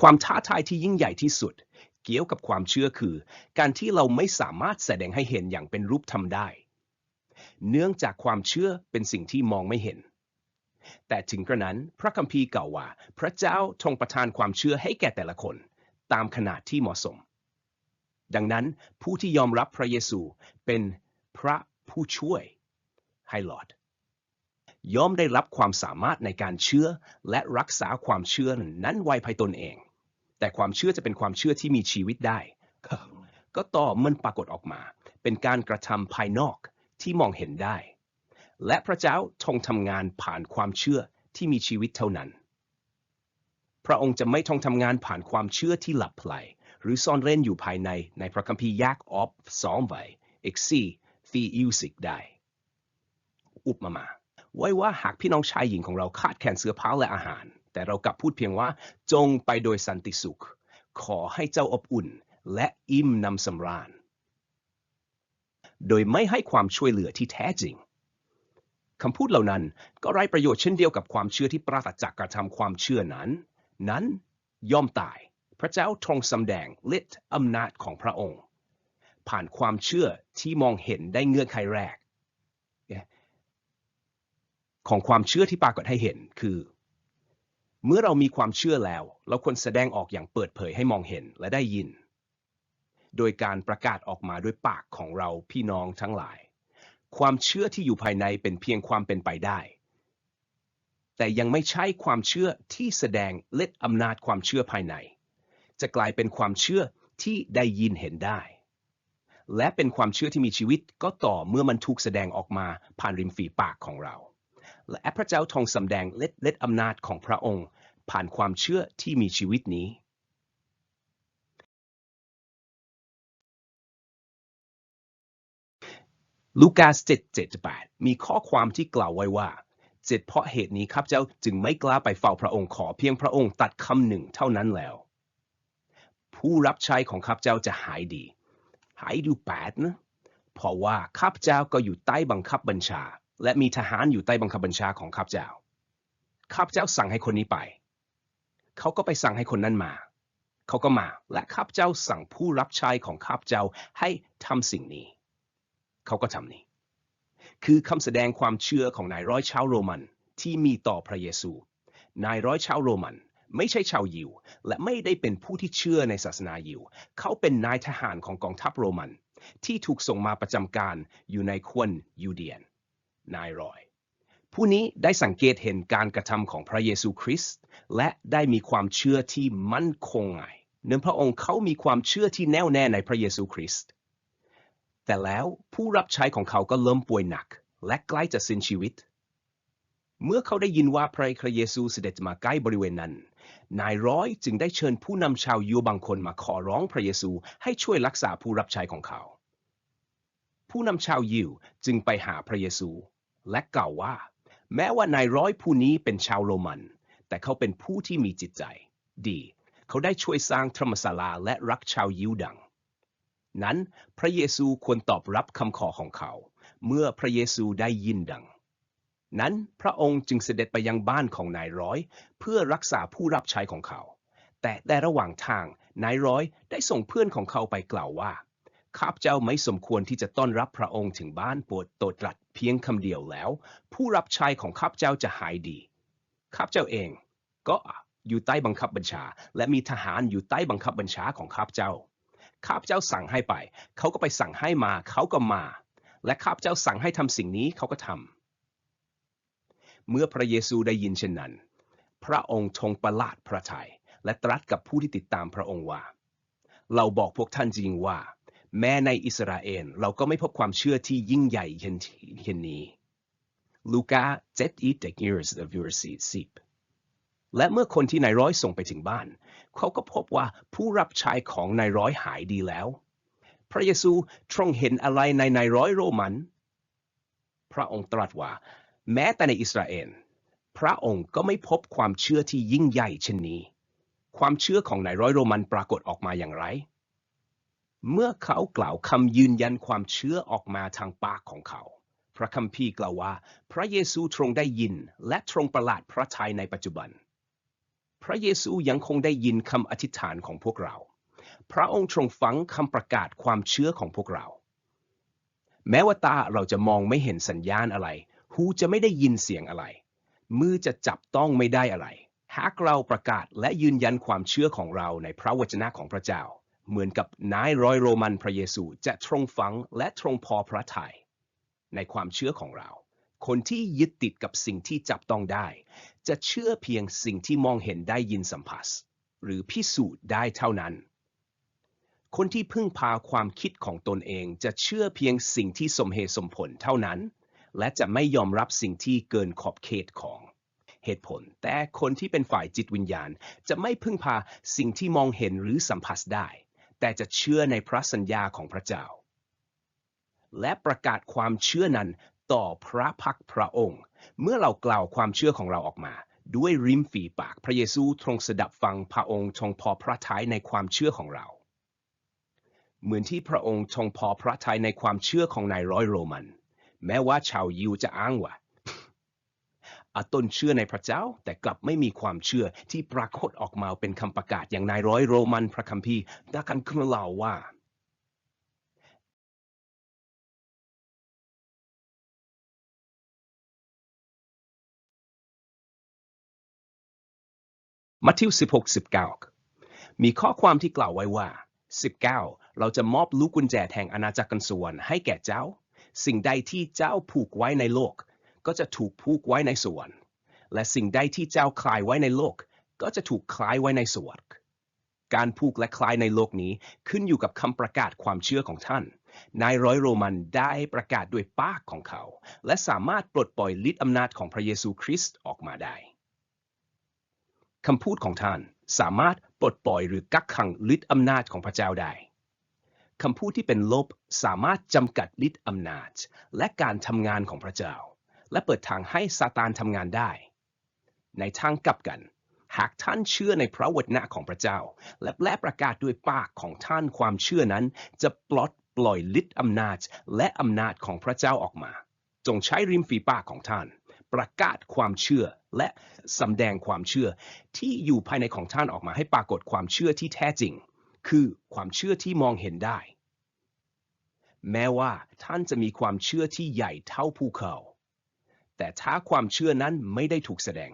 ความท้าทายที่ยิ่งใหญ่ที่สุด เกี่ยวกับความเชื่อคือ การที่เราไม่สามารถแสดงให้เห็นอย่างเป็นรูปธรรมได้ เนื่องจากความเชื่อเป็นสิ่งที่มองไม่เห็น แต่ถึงกระนั้นพระคัมภีร์กล่าวว่า พระเจ้าทรงประทานความเชื่อให้แก่แต่ละคน ตามขนาดที่เหมาะสม ดังนั้นผู้ที่ยอมรับพระเยซูเป็นพระผู้ช่วยให้หลอดย่อมได้รับความสามารถในการเชื่อและรักษาความเชื่อนั้นไว้ภายตนเอง แต่ความเชื่อจะเป็นความเชื่อที่มีชีวิตได้ ก็ต่อมันปรากฏออกมา เป็นการกระทำภายนอกที่มองเห็นได้ และพระเจ้าทรงทำงานผ่านความเชื่อที่มีชีวิตเท่านั้น พระองค์จะไม่ทรงทำงานผ่านความเชื่อที่หลับไหลหรือซ่อนเร้นอยู่ภายในในพระคัมภีร์ยากออฟสองไว้เอกซีฟีอิวสิกได้ อุปมา ไว้ว่าหากพี่น้องชายหญิงของเราขาดแคลนเสื้อผ้าและอาหาร แต่เรากลับพูดเพียงว่าจงไปโดยสันติสุข ขอให้เจ้าอบอุ่น และอิ่มนำสำราญ โดยไม่ให้ความช่วยเหลือที่แท้จริงคำพูดเหล่านั้นก็ไร้ประโยชน์เช่นเดียวกับความเชื่อที่ปราศจากการทำความเชื่อนั้น นั้นย่อมตาย พระเจ้าทรงสำแดงฤทธิ์อำนาจของพระองค์ ผ่านความเชื่อที่มองเห็นได้เงื่อนไขแรก ของความเชื่อที่ปรากฏให้เห็นคือ เมื่อเรามีความเชื่อแล้ว เราควรแสดงออกอย่างเปิดเผยให้มองเห็นและได้ยิน โดยการประกาศออกมาด้วยปากของเราพี่น้องทั้งหลาย ความเชื่อที่อยู่ภายในเป็นเพียงความเป็นไปได้ แต่ยังไม่ใช่ความเชื่อที่แสดงฤทธิ์อำนาจความเชื่อภายใน จะกลายเป็นความเชื่อที่ได้ยินเห็นได้ และเป็นความเชื่อที่มีชีวิตก็ต่อเมื่อมันถูกแสดงออกมาผ่านริมฝีปากของเรา และพระเจ้าทรงสำแดงฤทธิ์ฤทธิ์อำนาจของพระองค์ ผ่านความเชื่อที่มีชีวิตนี้ลูกาส7 7 8มีข้อความที่กล่าวไว้ว่าเจ็ดเพราะเหตุนี้ครับเจ้าจึงไม่กล้าไปเฝ้าพระองค์ขอเพียงพระองค์ตัดคำหนึ่งเท่านั้นแล้ว ผู้รับใช้ของข้าพเจ้าจะหายดี หายดูแปดนะเพราะว่าข้าพเจ้าก็อยู่ใต้บังคับบัญชา และมีทหารอยู่ใต้บังคับบัญชาของข้าพเจ้า ข้าพเจ้าสั่งให้คนนี้ไป เขาก็ไปสั่งให้คนนั้นมา เขาก็มา และข้าพเจ้าสั่งผู้รับใช้ของข้าพเจ้าให้ทำสิ่งนี้ เขาก็ทำนี้ คือคำแสดงความเชื่อของนายร้อยชาวโรมันที่มีต่อพระเยซู นายร้อยชาวโรมันไม่ใช่ชาวยิว และไม่ได้เป็นผู้ที่เชื่อในศาสนายิว เขาเป็นนายทหารของกองทัพโรมัน ที่ถูกส่งมาประจำการอยู่ในควนยูเดียน นายรอย ผู้นี้ได้สังเกตเห็นการกระทำของพระเยซูคริสต์และได้มีความเชื่อที่มั่นคงไงเนื่องพระองค์เขามีความเชื่อที่แน่วแน่ในพระเยซูคริสต์แต่แล้วผู้รับใช้ของเขาก็เริ่มป่วยหนัก และใกล้จะสิ้นชีวิต เมื่อเขาได้ยินว่าพระเยซูเสด็จมาใกล้บริเวณนั้น นายร้อยจึงได้เชิญผู้นำชาวยิวบางคนมาขอร้องพระเยซูให้ช่วยรักษาผู้รับใช้ของเขา ผู้นำชาวยิวจึงไปหาพระเยซู และกล่าวว่า แม้ว่านายร้อยผู้นี้เป็นชาวโรมัน แต่เขาเป็นผู้ที่มีจิตใจ ดี เขาได้ช่วยสร้างธรรมศาลาและรักชาวยิวดัง นั้นพระเยซูควรตอบรับคำขอของเขา เมื่อพระเยซูได้ยินดัง นั้นพระองค์จึงเสด็จไปยังบ้านของนายร้อย เพื่อรักษาผู้รับใช้ของเขา แต่ในระหว่างทางนายร้อยได้ส่งเพื่อนของเขาไปกล่าวว่าข้าพเจ้าไม่สมควรที่จะต้อนรับพระองค์ถึงบ้านโปรดโตตรัส เพียงคำเดียวแล้ว ผู้รับใช้ของข้าพเจ้าจะหายดีข้าพเจ้าเอง ก็อยู่ใต้บังคับบัญชา และมีทหารอยู่ใต้บังคับบัญชาของข้าพเจ้าข้าพเจ้าสั่งให้ไป เขาก็ไปสั่งให้มา เขาก็มา และข้าพเจ้าสั่งให้ทำสิ่งนี้เขาก็ทำเมื่อพระเยซูได้ยินเช่นนั้น พระองค์ทรงประหลาดพระทยัยและตรัสกับผู้ที่ติดตามพระองค์ว่า เราบอกพวกท่านจริงว่า แม้ในอิสราเอลเราก็ไม่พบความเชื่อที่ยิ่งใหญ่เช่นเช่นนี้ลูกา7 1 years of your seed และเมื่อคนที่นายร้อยส่งไปถึงบ้าน เขาก็พบว่าผู้รับใช้ของนายร้อยหายดีแล้ว พระเยซูทรงเห็นอะไรในนายร้อยโรมัน พระองค์ตรัสว่า แม้แต่ในอิสราเอลพระองค์ก็ไม่พบความเชื่อที่ยิ่งใหญ่เช่นนี้ ความเชื่อของนายร้อยโรมันปรากฏออกมาอย่างไร เมื่อเขากล่าวคำยืนยันความเชื่อออกมาทางปากของเขา พระคัมภีร์กล่าวว่า พระเยซูทรงได้ยิน และทรงประหลาดพระทัยในปัจจุบัน พระเยซูยังคงได้ยินคำอธิษฐานของพวกเรา พระองค์ทรงฟังคำประกาศความเชื่อของพวกเรา แม้ว่าตาเราจะมองไม่เห็นสัญญาณอะไร หูจะไม่ได้ยินเสียงอะไร มือจะจับต้องไม่ได้อะไร หากเราประกาศและยืนยันความเชื่อของเราในพระวจนะของพระเจ้า เหมือนกับนายร้อยโรมันพระเยซูจะทรงฟังและทรงพอพระทยัยในความเชื่อของเรา คนที่ยึดติดกับสิ่งที่จับต้องได้ จะเชื่อเพียงสิ่งที่มองเห็นได้ยินสัมผัส หรือพิสูจน์ได้เท่านั้น คนที่พึ่งพาความคิดของตนเองจะเชื่อเพียงสิ่งที่สมเหตุสมผลเท่านั้น และจะไม่ยอมรับสิ่งที่เกินขอบเขตของเหตุผล แต่คนที่เป็นฝ่ายจิตวิญญาณ จะไม่พึ่งพาสิ่งที่มองเห็นหรือสัมผัสได้ แต่จะเชื่อในพระสัญญาของพระเจ้า และประกาศความเชื่อนั้นต่อพระพักพระองค์ เมื่อเรากล่าวความเชื่อของเราออกมา ด้วยริมฝีปากพระเยซูทรงสดับฟังพระองค์ทรงพอพระทัยในความเชื่อของเรา เหมือนที่พระองค์ทรงพอพระทัยในความเชื่อของนายร้อยโรมัน แม้ว่าชาวยิวจะอ้างว่า ต้นเชื่อในพระเจ้า แต่กลับไม่มีความเชื่อที่ปรากฏออกมาเป็นคำประกาศอย่างนายร้อยโรมันพระคัมภีร์ดักันขึ้นมาเล่าว่ามัทธิว 16 19 มีข้อความที่กล่าวไว้ว่า 19 เราจะมอบลูกกุญแจแห่งอาณาจักรสวรรค์ให้แก่เจ้า สิ่งใดที่เจ้าผูกไว้ในโลก ก็จะถูกผูกไว้ในสวรรค์และสิ่งใดที่เจ้าคลายไว้ในโลก ก็จะถูกคลายไว้ในสวรรค์การผูกและคลายในโลกนี้ขึ้นอยู่กับคำประกาศความเชื่อของท่าน นายร้อยโรมันได้ประกาศด้วยปากของเขา และสามารถปลดปล่อยฤทธิอำนาจของพระเยซูคริสต์ออกมาได้คำพูดของท่านสามารถปลดปล่อยหรือกักขังฤทธิ์อำนาจของพระเจ้าได้คำพูดที่เป็นลบสามารถจำกัดฤทธิ์อำนาจ และการทำงานของพระเจ้า และเปิดทางให้ซาตานทำงานได้ ในทางกลับกัน หากท่านเชื่อในพระวจนะของพระเจ้า และและประกาศด้วยปากของท่านความเชื่อนั้น จะปลดปล่อยฤทธิ์อำนาจและอำนาจของพระเจ้าออกมา จงใช้ริมฝีปากของท่าน ประกาศความเชื่อและสำแดงความเชื่อ ที่อยู่ภายในของท่านออกมาให้ปรากฏความเชื่อที่แท้จริง คือความเชื่อที่มองเห็นได้แม้ว่าท่านจะมีความเชื่อที่ใหญ่เท่าภูเขา แต่ถ้าความเชื่อนั้นไม่ได้ถูกแสดง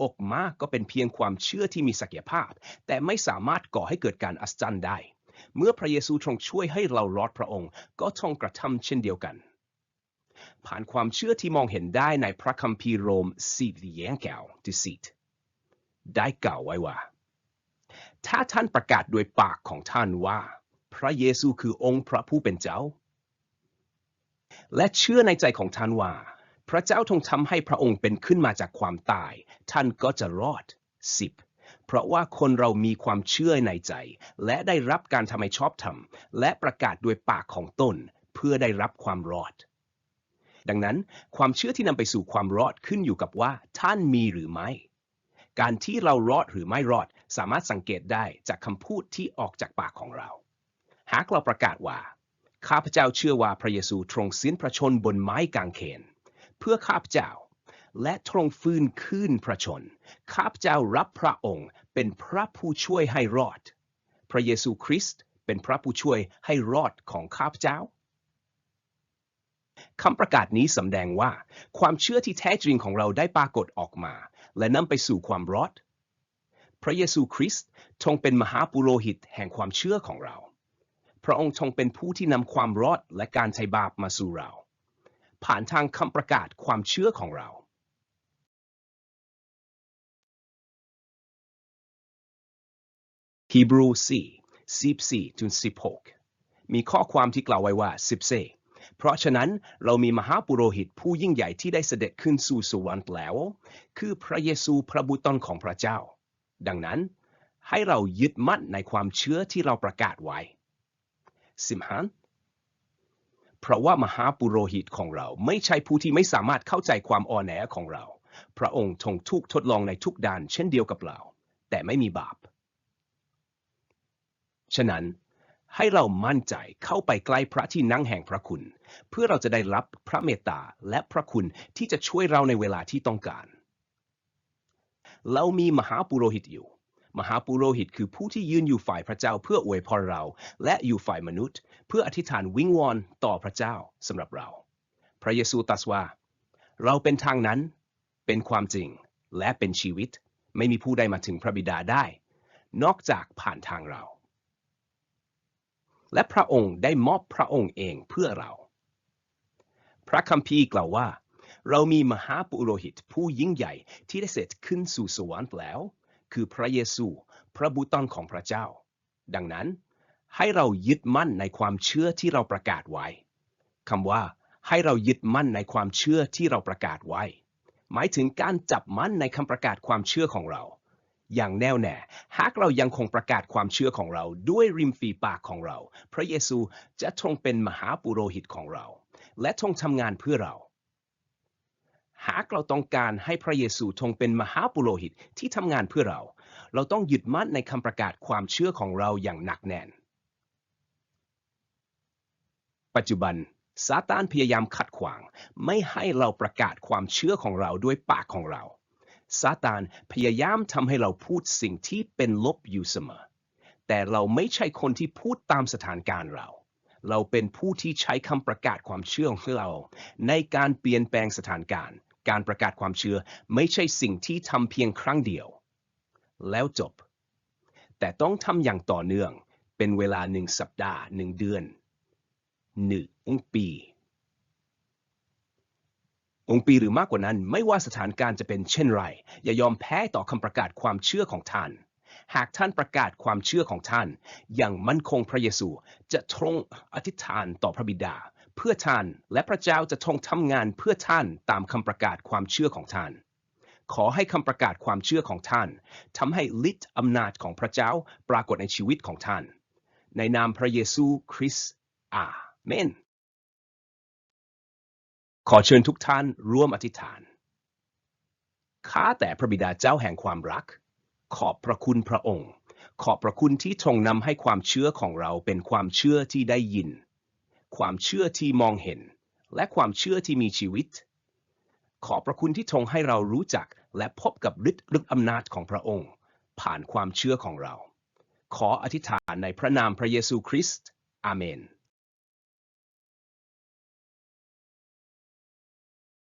ออกมาก็เป็นเพียงความเชื่อที่มีศักยภาพ แต่ไม่สามารถก่อให้เกิดการอัศจรรย์ได้ เมื่อพระเยซูทรงช่วยให้เรารอดพระองค์ ก็ทรงกระทำเช่นเดียวกัน ผ่านความเชื่อที่มองเห็นได้ในพระคัมภีร์โรมสีเลียงแก้ว deceit ได้กล่าวไว้ว่า ถ้าท่านประกาศด้วยปากของท่านว่า พระเยซูคือองค์พระผู้เป็นเจ้า และเชื่อในใจของท่านว่า พระเจ้าทรงทำให้พระองค์เป็นขึ้นมาจากความตาย ท่านก็จะรอด 10. เพราะว่าคนเรามีความเชื่อในใจ และได้รับการทำให้ชอบธรรม และประกาศด้วยปากของตน เพื่อได้รับความรอด ดังนั้นความเชื่อที่นำไปสู่ความรอดขึ้นอยู่กับว่า ท่านมีหรือไม่ การที่เรารอดหรือไม่รอดสามารถสังเกตได้จากคำพูดที่ออกจากปากของเรา หากเราประกาศว่า ข้าพเจ้าเชื่อว่าพระเยซูทรงสิ้นพระชนบนไม้กางเขน เพื่อข้าพเจ้า และทรงฟื้นคืนพระชน ข้าพเจ้ารับพระองค์เป็นพระผู้ช่วยให้รอด พระเยซูคริสต์เป็นพระผู้ช่วยให้รอดของข้าพเจ้าคำประกาศนี้สำแดงว่า ความเชื่อที่แท้จริงของเราได้ปรากฏออกมา และนำไปสู่ความรอด พระเยซูคริสต์ทรงเป็นมหาปุโรหิตแห่งความเชื่อของเรา พระองค์ทรงเป็นผู้ที่นำความรอดและการไถ่บาปมาสู่เรา ผ่านทางคำประกาศความเชื่อของเราฮีบรู4 14ถึง16 มีข้อความที่กล่าวไว้ว่า14เพราะฉะนั้นเรามีมหาปุโรหิตผู้ยิ่งใหญ่ที่ได้เสด็จขึ้นสู่สวรรค์แล้ว คือพระเยซูพระบุตรของพระเจ้า ดังนั้นให้เรายึดมั่นในความเชื่อที่เราประกาศไว้สิมฮัน เพราะว่ามหาปุโรหิตของเราไม่ใช่ผู้ที่ไม่สามารถเข้าใจความอ่อนแอของเรา พระองค์ทรงทุกทดลองในทุกด้านเช่นเดียวกับเรา แต่ไม่มีบาป ฉะนั้นให้เรามั่นใจเข้าไปใกล้พระที่นั่งแห่งพระคุณ เพื่อเราจะได้รับพระเมตตาและพระคุณที่จะช่วยเราในเวลาที่ต้องการ เรามีมหาปุโรหิตอยู่ มหาปุโรหิตคือผู้ที่ยืนอยู่ฝ่ายพระเจ้าเพื่ออวยพรเรา และอยู่ฝ่ายมนุษย์ เพื่ออธิษฐานวิงวอนต่อพระเจ้าสำหรับเรา พระเยซูตรัสว่า เราเป็นทางนั้นเป็นความจริงและเป็นชีวิต ไม่มีผู้ใดมาถึงพระบิดาได้ นอกจากผ่านทางเรา และพระองค์ได้มอบพระองค์เองเพื่อเรา พระคัมภีร์กล่าวว่า เรามีมหาปุโรหิตผู้ยิ่งใหญ่ที่ได้เสด็จขึ้นสู่สวรรค์แล้ว คือพระเยซู พระบุตรของพระเจ้า ดังนั้น ให้เรายึดมั่นในความเชื่อที่เราประกาศไว้คำว่า ให้เรายึดมั่นในความเชื่อที่เราประกาศไว้ หมายถึงการจับมั่นในคำประกาศความเชื่อของเรา อย่างแน่วแน่หากเรายังคงประกาศความเชื่อของเรา ด้วยริมฝีปากของเรา พระเยซูจะทรงเป็นมหาปุโรหิตของเรา และทรงทำงานเพื่อเรา หากเราต้องการให้พระเยซูทรงเป็นมหาปุโรหิตที่ทำงานเพื่อเรา เราต้องหยึดมั่นในคำประกาศความเชื่อของเราอย่างหนักแน่น ปัจจุบันซาตานพยายามขัดขวาง ไม่ให้เราประกาศความเชื่อของเราด้วยปากของเราซาตานพยายามทำให้เราพูดสิ่งที่เป็นลบอยู่เสมอ แต่เราไม่ใช่คนที่พูดตามสถานการณ์เรา เราเป็นผู้ที่ใช้คำประกาศความเชื่อของเรา ในการเปลี่ยนแปลงสถานการณ์ การประกาศความเชื่อไม่ใช่สิ่งที่ทำเพียงครั้งเดียว แล้วจบ แต่ต้องทำอย่างต่อเนื่องเป็นเวลาหนึ่งสัปดาห์หนึ่งเดือนหนึ่งปี องค์ปีหรือมากกว่านั้นไม่ว่าสถานการณ์จะเป็นเช่นไร อย่ายอมแพ้ต่อคำประกาศความเชื่อของท่าน หากท่านประกาศความเชื่อของท่าน อย่างมั่นคงพระเยซูจะทรงอธิษฐานต่อพระบิดา เพื่อท่าน และพระเจ้าจะทรงทำงานเพื่อท่านตามคำประกาศความเชื่อของท่าน ขอให้คำประกาศความเชื่อของท่านทำให้ฤทธิ์อำนาจของพระเจ้าปรากฏในชีวิตของท่าน ในนามพระเยซูคริสต์อาเมน ขอเชิญทุกท่านร่วมอธิษฐาน ข้าแต่พระบิดาเจ้าแห่งความรัก ขอบพระคุณพระองค์ ขอบพระคุณที่ทรงนำให้ความเชื่อของเราเป็นความเชื่อที่ได้ยิน ความเชื่อที่มองเห็น และความเชื่อที่มีชีวิต ขอพระคุณที่ทรงให้เรารู้จักและพบกับฤทธิ์ฤทธิ์อำนาจของพระองค์ ผ่านความเชื่อของเรา ขออธิษฐานในพระนามพระเยซูคริสต์อาเมน